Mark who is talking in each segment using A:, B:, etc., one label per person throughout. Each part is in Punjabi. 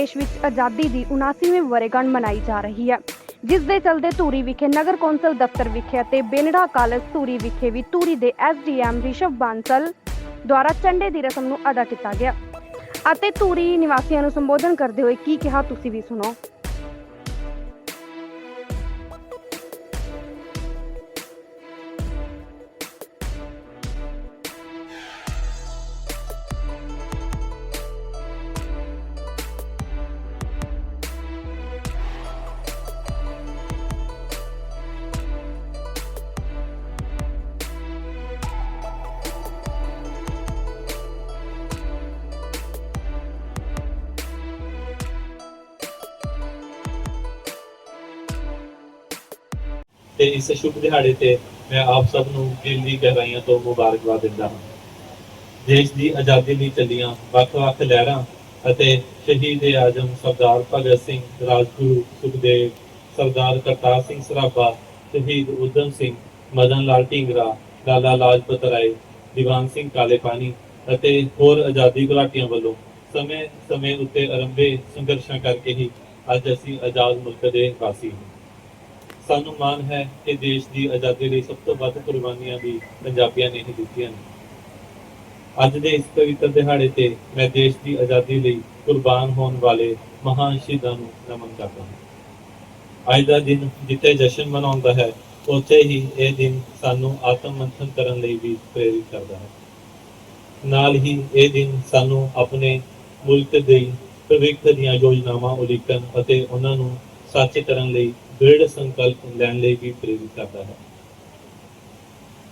A: ਦੇਸ਼ ਵਿੱਚ ਆਜ਼ਾਦੀ ਦੀ 79ਵੀਂ ਵਰ੍ਹੇਗੰਢ ਮਨਾਈ ਜਾ ਰਹੀ ਹੈ, ਜਿਸ ਦੇ ਚਲਦੇ ਧੂਰੀ ਵਿਖੇ ਨਗਰ ਕੌਂਸਲ ਦਫ਼ਤਰ ਵਿਖੇ ਅਤੇ ਬੇਨੜਾ ਕਾਲਜ ਧੂਰੀ ਵਿਖੇ ਵੀ ਧੂਰੀ ਦੇ ਐਸਡੀਐਮ ਰਿਸ਼ਵ ਬਾਂਸਲ ਦੁਆਰਾ ਝੰਡੇ ਦੀ ਰਸਮ ਨੂੰ ਅਦਾ ਕੀਤਾ ਗਿਆ। ਅਤੇ ਧੂਰੀ ਨਿਵਾਸੀਆਂ ਨੂੰ ਸੰਬੋਧਨ ਕਰਦੇ ਹੋਏ ਕੀ ਕਿਹਾ ਤੁਸੀਂ ਵੀ ਸੁਣੋ।
B: ਤੇ ਇਸ ਸ਼ੁਭ ਦਿਹਾੜੇ ਤੇ ਮੈਂ ਆਪ ਸਭ ਨੂੰ ਦਿਲ ਦੀ ਗਹਿਰਾਈਆਂ ਤੋਂ ਮੁਬਾਰਕਬਾਦ ਦਿੰਦਾ ਹਾਂ। ਦੇਸ਼ ਦੀ ਆਜ਼ਾਦੀ ਲਈ ਚੱਲੀਆਂ ਵੱਖ-ਵੱਖ ਲਹਿਰਾਂ ਅਤੇ ਸ਼ਹੀਦ ਆਜ਼ਮ ਸਰਦਾਰ ਭਗਤ ਸਿੰਘ, ਰਾਜਗੁਰੂ ਸੁਖਦੇਵ, ਸਰਦਾਰ ਕਰਤਾਰ ਸਿੰਘ ਸਰਾਭਾ, ਸ਼ਹੀਦ ਉਦਮ ਸਿੰਘ, ਮਦਨ ਲਾਲ ਢੀਂਗਰਾ, ਲਾਲਾ ਲਾਜਪਤ ਰਾਏ, ਦੀਵਾਨ ਸਿੰਘ ਕਾਲੇਪਾਨੀ ਅਤੇ ਹੋਰ ਆਜ਼ਾਦੀ ਘੁਲਾਟੀਆਂ ਵੱਲੋਂ ਸਮੇਂ-ਸਮੇਂ ਉੱਤੇ ਆਰੰਭੇ ਸੰਘਰਸ਼ਾਂ ਕਰਕੇ ਹੀ ਅੱਜ ਅਸੀਂ ਆਜ਼ਾਦ ਮੁਲਕ ਦੇ ਵਾਸੀ ਹਾਂ। ਸਾਨੂੰ ਮਾਣ ਹੈ ਕਿ ਦੇਸ਼ ਦੀ ਆਜ਼ਾਦੀ ਲਈ ਸਭ ਤੋਂ ਵੱਧ ਕੁਰਬਾਨੀਆਂ ਵੀ ਪੰਜਾਬੀਆਂ ਨੇ ਹੀ ਦਿੱਤੀਆਂ ਨੇ। ਅੱਜ ਦੇ ਇਸ ਪਵਿੱਤਰ ਦਿਹਾੜੇ ਤੇ ਮੈਂ ਦੇਸ਼ ਦੀ ਆਜ਼ਾਦੀ ਲਈ ਕੁਰਬਾਨ ਹੋਣ ਵਾਲੇ ਮਹਾਨ ਸ਼ਹੀਦਾਂ ਨੂੰ ਨਮਨ ਕਰਦਾ ਹਾਂ। ਅੱਜ ਦਾ ਦਿਨ ਜਿੱਥੇ ਜਸ਼ਨ ਮਨਾਉਂਦਾ ਹੈ, ਉੱਥੇ ਹੀ ਇਹ ਦਿਨ ਸਾਨੂੰ ਆਤਮ ਮੰਥਨ ਕਰਨ ਲਈ ਵੀ ਪ੍ਰੇਰਿਤ ਕਰਦਾ ਹੈ। ਨਾਲ ਹੀ ਇਹ ਦਿਨ ਸਾਨੂੰ ਆਪਣੇ ਮੁਲਕ ਦੇ ਭਵਿੱਖ ਦੀਆਂ ਯੋਜਨਾਵਾਂ ਉਲੀਕਣ ਅਤੇ ਉਹਨਾਂ ਨੂੰ ਸੱਚ ਕਰਨ ਲਈ ਦ੍ਰਿੜ ਸੰਕਲਪ ਲੈਣ ਲਈ ਵੀ ਪ੍ਰੇਰਿਤ ਕਰਦਾ ਹੈ।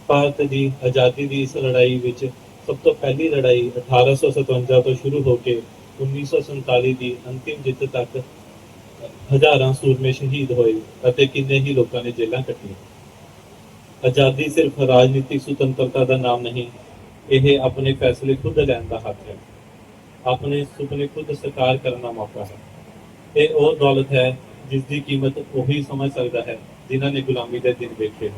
B: ਭਾਰਤ ਦੀ ਆਜ਼ਾਦੀ ਦੀ ਇਸ ਲੜਾਈ ਵਿੱਚ ਸਭ ਤੋਂ ਪਹਿਲੀ ਲੜਾਈ 1857 ਤੋਂ ਸ਼ੁਰੂ ਹੋ ਕੇ 1947 ਦੀ ਅੰਤਿਮ ਜਿੱਤ ਤੱਕ ਹਜ਼ਾਰਾਂ ਸੂਰਮੇ ਸ਼ਹੀਦ ਹੋਏ ਅਤੇ ਕਿੰਨੇ ਹੀ ਲੋਕਾਂ ਨੇ ਜੇਲ੍ਹਾਂ ਕੱਟੀਆਂ। ਆਜ਼ਾਦੀ ਸਿਰਫ ਰਾਜਨੀਤਿਕ ਸੁਤੰਤਰਤਾ ਦਾ ਨਾਮ ਨਹੀਂ, ਇਹ ਆਪਣੇ ਫੈਸਲੇ ਖੁਦ ਲੈਣ ਦਾ ਹੱਕ ਹੈ। ਆਪਣੇ ਸੁਪਨੇ ਖੁਦ ਸਾਕਾਰ ਕਰਨ ਦਾ ਮੌਕਾ ਹੈ। ਇਹ ਉਹ ਦੌਲਤ ਹੈ ਜਿਸ ਦੀ ਕੀਮਤ ਉਹੀ ਸਮਝ ਸਕਦਾ ਹੈ, ਜਿਨ੍ਹਾਂ ਨੇ ਗੁਲਾਮੀ ਦੇ ਦਿਨ ਵੇਖੇ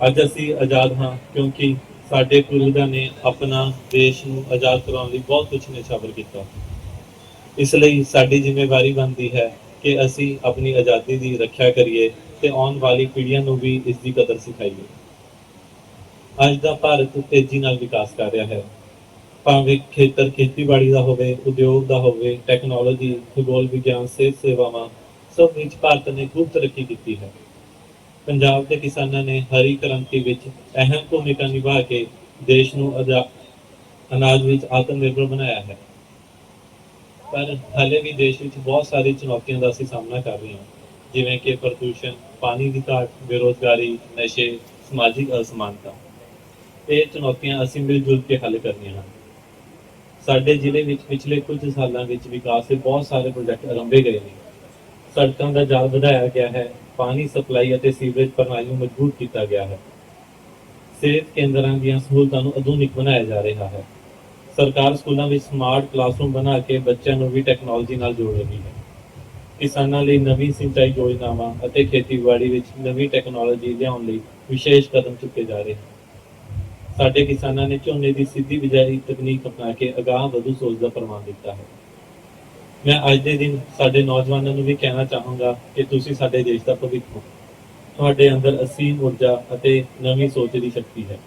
B: ਅੱਜ ਅਸੀਂ ਆਜ਼ਾਦ ਹਾਂ, ਕਿਉਂਕਿ ਸਾਡੇ ਪੂਰਵਜਾਂ ਨੇ ਆਪਣਾ ਦੇਸ਼ ਨੂੰ ਆਜ਼ਾਦ ਕਰਾਉਣ ਲਈ ਬਹੁਤ ਕੁਝ ਨਿਸ਼ਾਵਰ ਕੀਤਾ। ਇਸ ਲਈ ਸਾਡੀ ਜ਼ਿੰਮੇਵਾਰੀ ਬਣਦੀ ਹੈ ਕਿ ਅਸੀਂ ਆਪਣੀ ਆਜ਼ਾਦੀ ਦੀ ਰੱਖਿਆ ਕਰੀਏ ਤੇ ਆਉਣ ਵਾਲੀ ਪੀੜ੍ਹੀਆਂ ਨੂੰ ਵੀ ਇਸ ਦੀ ਕਦਰ ਸਿਖਾਈਏ। ਅੱਜ ਦਾ ਭਾਰਤ ਤੇਜ਼ੀ ਨਾਲ ਵਿਕਾਸ ਕਰ ਰਿਹਾ ਹੈ। ਭਾਵੇਂ ਖੇਤਰ ਖੇਤੀਬਾੜੀ ਦਾ ਹੋਵੇ, ਉਦਯੋਗ ਦਾ ਹੋਵੇ ਟੈਕਨੋਲੋਜੀ ਖਗੋਲ ਵਿਗਿਆਨ, ਸਿਹਤ ਸੇਵਾਵਾਂ, ਸਭ ਵਿੱਚ ਭਾਰਤ ਨੇ ਖੂਬ ਤਰੱਕੀ ਕੀਤੀ ਹੈ। ਪੰਜਾਬ ਦੇ ਕਿਸਾਨਾਂ ਨੇ ਹਰੀ ਕ੍ਰਾਂਤੀ ਵਿੱਚ ਅਹਿਮ ਭੂਮਿਕਾ ਨਿਭਾ ਕੇ ਦੇਸ਼ ਨੂੰ ਅਜਾ- ਅਨਾਜ ਵਿੱਚ ਆਤਮ ਨਿਰਭਰ ਬਣਾਇਆ ਹੈ। ਪਰ ਹਾਲੇ ਵੀ ਦੇਸ਼ ਵਿੱਚ ਬਹੁਤ ਸਾਰੀ ਚੁਣੌਤੀਆਂ ਦਾ ਅਸੀਂ ਸਾਹਮਣਾ ਕਰ ਰਹੇ ਹਾਂ। ਜਿਵੇਂ ਕਿ ਪ੍ਰਦੂਸ਼ਣ, ਪਾਣੀ ਦੀ ਘਾਟ, ਬੇਰੋਜ਼ਗਾਰੀ, ਨਸ਼ੇ, ਸਮਾਜਿਕ ਅਸਮਾਨਤਾ। ਇਹ ਚੁਣੌਤੀਆਂ ਅਸੀਂ ਮਿਲ ਜੁਲ ਕੇ ਹੱਲ ਕਰਨੀਆਂ ਹਨ। ਸਾਡੇ ਜ਼ਿਲ੍ਹੇ ਵਿੱਚ ਪਿਛਲੇ ਕੁਝ ਸਾਲਾਂ ਵਿੱਚ ਵਿਕਾਸ ਦੇ ਬਹੁਤ ਸਾਰੇ ਪ੍ਰੋਜੈਕਟ ਆਰੰਭੇ ਗਏ ਨੇ। ਸੜਕਾਂ ਦਾ ਜਾਲ ਵਧਾਇਆ ਗਿਆ ਹੈ, ਪਾਣੀ ਸਪਲਾਈ ਅਤੇ ਸੀਵਰੇਜ ਪ੍ਰਣਾਲੀ ਨੂੰ ਮਜ਼ਬੂਤ ਕੀਤਾ ਗਿਆ ਹੈ। ਸਿਹਤ ਕੇਂਦਰਾਂ ਦੀਆਂ ਸਹੂਲਤਾਂ ਨੂੰ ਆਧੁਨਿਕ ਬਣਾਇਆ ਜਾ ਰਿਹਾ ਹੈ। ਸਰਕਾਰ ਸਕੂਲਾਂ ਵਿੱਚ ਸਮਾਰਟ ਕਲਾਸਰੂਮ ਬਣਾ ਕੇ ਬੱਚਿਆਂ ਨੂੰ ਵੀ ਟੈਕਨੋਲੋਜੀ ਨਾਲ ਜੋੜ ਰਹੀ ਹੈ। ਕਿਸਾਨਾਂ ਲਈ ਨਵੀਂ ਸਿੰਚਾਈ ਯੋਜਨਾਵਾਂ ਅਤੇ ਖੇਤੀਬਾੜੀ ਵਿੱਚ ਨਵੀਂ ਟੈਕਨੋਲੋਜੀ ਲਿਆਉਣ ਲਈ ਵਿਸ਼ੇਸ਼ ਕਦਮ ਚੁੱਕੇ ਜਾ ਰਹੇ ਹਨ। ਸਾਡੇ ਕਿਸਾਨਾਂ ਨੇ ਝੋਨੇ ਦੀ ਸਿੱਧੀ ਬਿਜਾਈ ਤਕਨੀਕ ਅਪਣਾ ਕੇ ਅਗਾਹ ਵਧੂ ਸੋਚ ਦਾ ਪ੍ਰਮਾਣ ਦਿੱਤਾ ਹੈ। ਮੈਂ ਅੱਜ ਦੇ ਦਿਨ ਸਾਡੇ ਨੌਜਵਾਨਾਂ ਨੂੰ ਵੀ ਕਹਿਣਾ ਚਾਹਾਂਗਾ ਕਿ ਤੁਸੀਂ ਸਾਡੇ ਦੇਸ਼ ਦਾ ਭਵਿੱਖ ਹੋ। ਤੁਹਾਡੇ ਅੰਦਰ ਅਸੀਮ ਊਰਜਾ ਅਤੇ ਨਵੀਂ ਸੋਚ ਦੀ ਸ਼ਕਤੀ ਹੈ।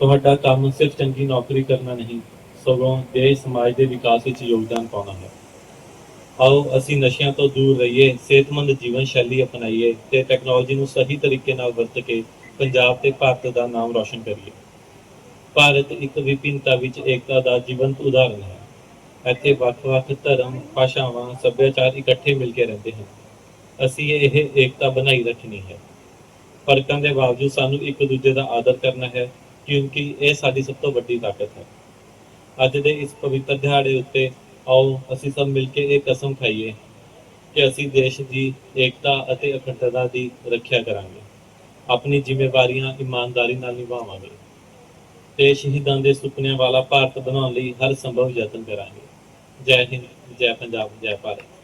B: ਤੁਹਾਡਾ ਕੰਮ ਸਿਰਫ ਚੰਗੀ ਨੌਕਰੀ ਕਰਨਾ ਨਹੀਂ, ਸਗੋਂ ਦੇਸ਼ ਸਮਾਜ ਦੇ ਵਿਕਾਸ ਵਿੱਚ ਯੋਗਦਾਨ ਪਾਉਣਾ ਹੈ। ਆਓ ਅਸੀਂ ਨਸ਼ਿਆਂ ਤੋਂ ਦੂਰ ਰਹੀਏ, ਸਿਹਤਮੰਦ ਜੀਵਨ ਸ਼ੈਲੀ ਅਪਣਾਈਏ ਤੇ ਟੈਕਨੋਲੋਜੀ ਨੂੰ ਸਹੀ ਤਰੀਕੇ ਨਾਲ ਵਰਤ ਕੇ ਪੰਜਾਬ ਤੇ ਭਾਰਤ ਦਾ ਨਾਮ ਰੌਸ਼ਨ ਕਰੀਏ। ਭਾਰਤ ਇੱਕ ਵਿਭਿੰਨਤਾ ਵਿੱਚ ਏਕਤਾ ਦਾ ਜੀਵੰਤ ਉਦਾਹਰਣ ਹੈ। ਇੱਥੇ ਵੱਖ-ਵੱਖ ਧਰਮ, ਭਾਸ਼ਾਵਾਂ, ਸੱਭਿਆਚਾਰ ਇਕੱਠੇ ਮਿਲ ਕੇ ਰਹਿੰਦੇ ਹਨ। ਅਸੀਂ ਇਹ ਏਕਤਾ ਬਣਾਈ ਰੱਖਣੀ ਹੈ। ਫਰਕਾਂ ਦੇ ਬਾਵਜੂਦ ਸਾਨੂੰ ਇੱਕ ਦੂਜੇ ਦਾ ਆਦਰ ਕਰਨਾ ਹੈ ਕਿਉਂਕਿ ਇਹ ਸਾਡੀ ਸਭ ਤੋਂ ਵੱਡੀ ਤਾਕਤ ਹੈ। ਅੱਜ ਦੇ ਇਸ ਪਵਿੱਤਰ ਦਿਹਾੜੇ ਉੱਤੇ ਆਓ ਅਸੀਂ ਸਭ ਮਿਲ ਕੇ ਇਹ ਕਸਮ ਖਾਈਏ ਕਿ ਅਸੀਂ ਦੇਸ਼ ਦੀ ਏਕਤਾ ਅਤੇ ਅਖੰਡਤਾ ਦੀ ਰੱਖਿਆ ਕਰਾਂਗੇ। ਆਪਣੀ ਜ਼ਿੰਮੇਵਾਰੀਆਂ ਇਮਾਨਦਾਰੀ ਨਾਲ ਨਿਭਾਵਾਂਗੇ। ਤੇ ਸ਼ਹੀਦਾਂ ਦੇ ਸੁਪਨਿਆਂ ਵਾਲਾ ਭਾਰਤ ਬਣਾਉਣ ਲਈ ਹਰ ਸੰਭਵ ਯਤਨ ਕਰਾਂਗੇ। ਜੈ ਹਿੰਦ, ਜੈ ਪੰਜਾਬ, ਜੈ ਭਾਰਤ।